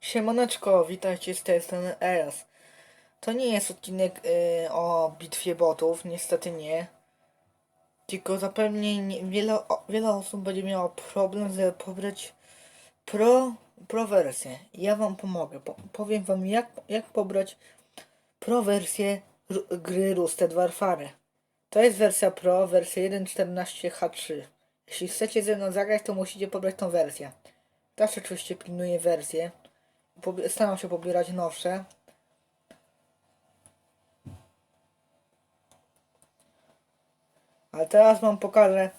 Siemaneczko, witajcie z tej strony ES. To nie jest odcinek y, o bitwie botów, niestety nie. Tylko zapewne nie, wiele, o, wiele osób będzie miało problem, żeby pobrać pro, pro wersję. Ja wam pomogę. Po, powiem wam jak, jak pobrać pro wersję gry Rusted Warfare. To jest wersja pro, wersja 1.14H3. Jeśli chcecie ze mną zagrać, to musicie pobrać tą wersję. Też oczywiście pilnuję wersję. Staram się pobierać nowsze. Ale teraz wam pokażę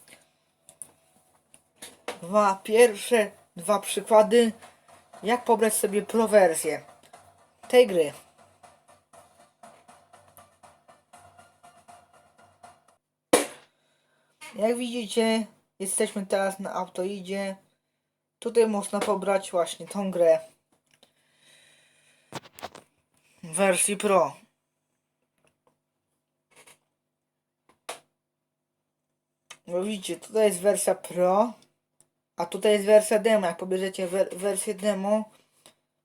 dwa pierwsze, dwa przykłady, jak pobrać sobie pro wersję tej gry. Jak widzicie, jesteśmy teraz na Autoidzie. Tutaj można pobrać właśnie tą grę wersji Pro. Bo widzicie, tutaj jest wersja Pro, a tutaj jest wersja demo. Jak pobierzecie wer wersję demo,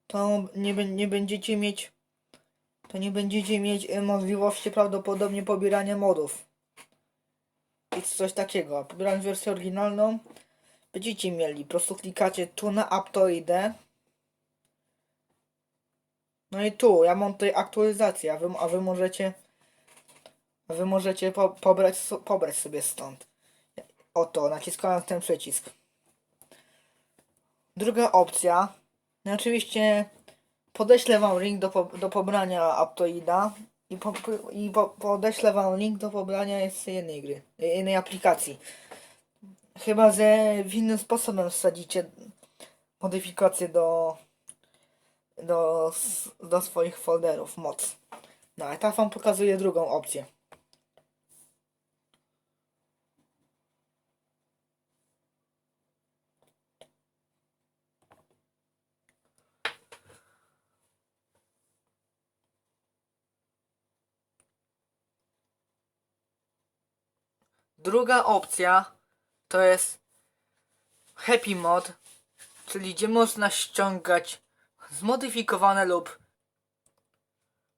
to nie, nie będziecie mieć to nie będziecie mieć e, możliwości prawdopodobnie pobierania modów. I coś takiego. A pobierając wersję oryginalną, będziecie mieli. Po prostu klikacie tu na Aptoidę. No i tu, ja mam tutaj aktualizację, a wy, a wy możecie a wy możecie po, pobrać, pobrać sobie stąd. Oto, naciskając ten przycisk. Druga opcja. No oczywiście podeślę wam link do, do pobrania Aptoida i, po, i po, podeślę wam link do pobrania jeszcze jednej gry, jednej aplikacji. Chyba, że w innym sposobem wsadzicie modyfikacje do, do, do swoich folderów moc. No, a teraz wam pokazuję drugą opcję. Druga opcja to jest Happy Mod, czyli gdzie można ściągać zmodyfikowane lub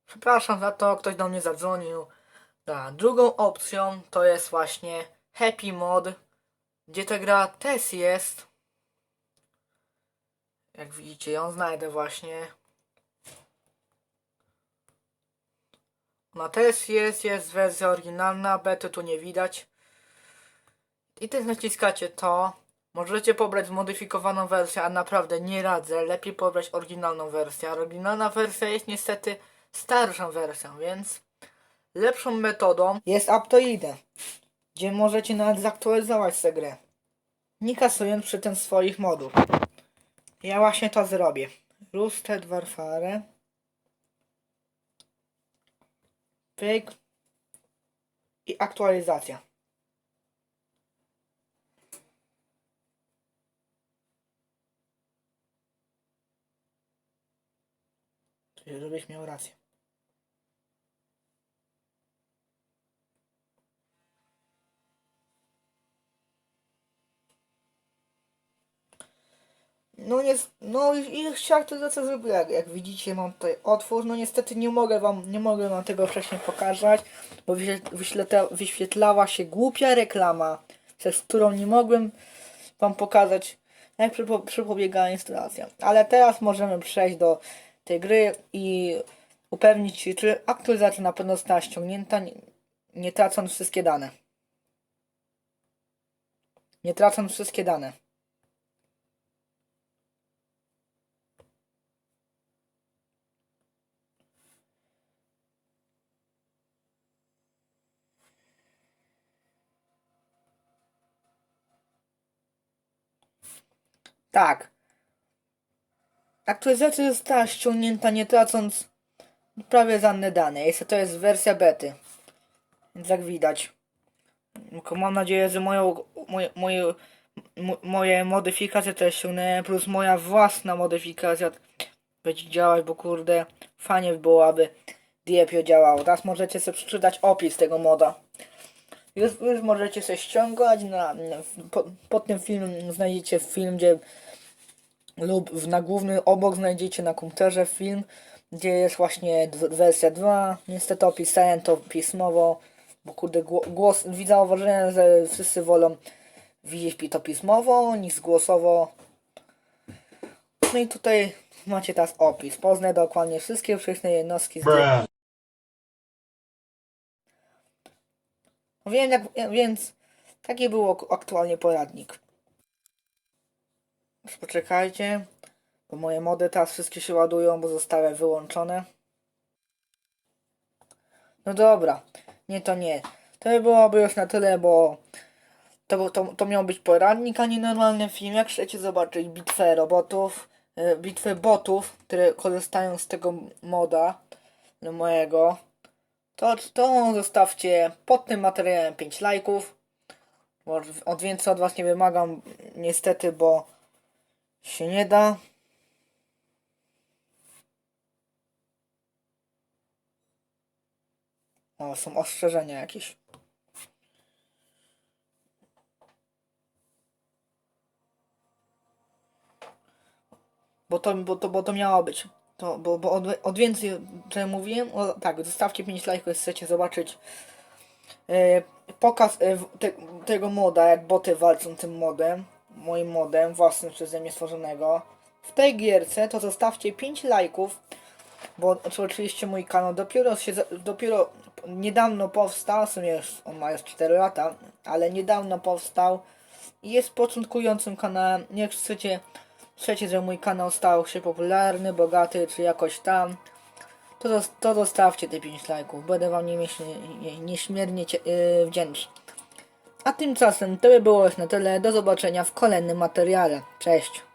przepraszam za to, ktoś do mnie zadzwonił. Da. Drugą opcją to jest właśnie Happy Mod, gdzie ta gra też jest. Jak widzicie, ją znajdę właśnie. Ona też jest, jest wersja oryginalna, bety tu nie widać. I też naciskacie to. Możecie pobrać zmodyfikowaną wersję, a naprawdę nie radzę. Lepiej pobrać oryginalną wersję. A Oryginalna wersja jest niestety starszą wersją, więc lepszą metodą jest Aptoide, gdzie możecie nawet zaktualizować tę grę. Nie kasując przy tym swoich modów. Ja właśnie to zrobię. Rusted Warfare. Pyk. I aktualizacja. Czyli żebyś miał rację. No nie, no i co zrobię, jak, widzicie mam tutaj otwór, no niestety nie mogę wam, nie mogę wam tego wcześniej pokazać, bo wyświetla, wyświetla, wyświetlała się głupia reklama, przez którą nie mogłem wam pokazać, jak przypo, przepobiegała instalacja. Ale teraz możemy przejść do tej gry i upewnić się, czy aktualizacja na pewno została ściągnięta, nie, nie tracąc wszystkie dane. Nie tracąc wszystkie dane. Tak. Aktualizacja została ściągnięta nie tracąc prawie żadne dane. Jest, to jest wersja bety. Więc jak widać. Tylko mam nadzieję, że moją, moje, moje, mo- moje modyfikacje też ściągnęłem, plus moja własna modyfikacja będzie działać, bo kurde, fajnie by było, aby Diepio działało. Teraz możecie sobie przeczytać opis tego moda. Już, już możecie sobie ściągać. Na, pod, pod tym filmem znajdziecie film, gdzie lub w, na główny obok znajdziecie na komputerze film, gdzie jest właśnie wersja 2. Niestety opisałem to pismowo, bo kurde gło- głos, widzę zauważyłem, że wszyscy wolą widzieć to pismowo niż głosowo. No i tutaj macie teraz opis. Poznaj dokładnie wszystkie przejścine jednostki z. Wiem, jak, więc taki był ak- aktualnie poradnik. Poczekajcie, bo moje mody teraz wszystkie się ładują, bo zostały wyłączone. No dobra, nie to nie. To by byłoby już na tyle, bo to, to, to miał być poradnik, a nie normalny film. Jak chcecie zobaczyć bitwę robotów, e, bitwę botów, które korzystają z tego moda no, mojego, to, to zostawcie pod tym materiałem 5 lajków. Od więcej od Was nie wymagam, niestety, bo się nie da. O, są ostrzeżenia jakieś. Bo to, bo to, bo to miało być. To, bo, bo od, od więcej, co ja mówiłem, o, tak, zostawcie 5 lajków, jeśli chcecie zobaczyć e, pokaz e, te, tego moda, jak boty walczą tym modem, moim modem, własnym przeze mnie stworzonego. W tej gierce to zostawcie 5 lajków, bo oczywiście mój kanał dopiero się, dopiero niedawno powstał, w sumie już, on ma już 4 lata, ale niedawno powstał i jest początkującym kanałem. Jak chcecie, chcecie, że mój kanał stał się popularny, bogaty, czy jakoś tam, to, to zostawcie te 5 lajków. Będę wam niemieślnie, nie- nieśmiernie yy, wdzięczny. A tymczasem to by było już na tyle. Do zobaczenia w kolejnym materiale. Cześć.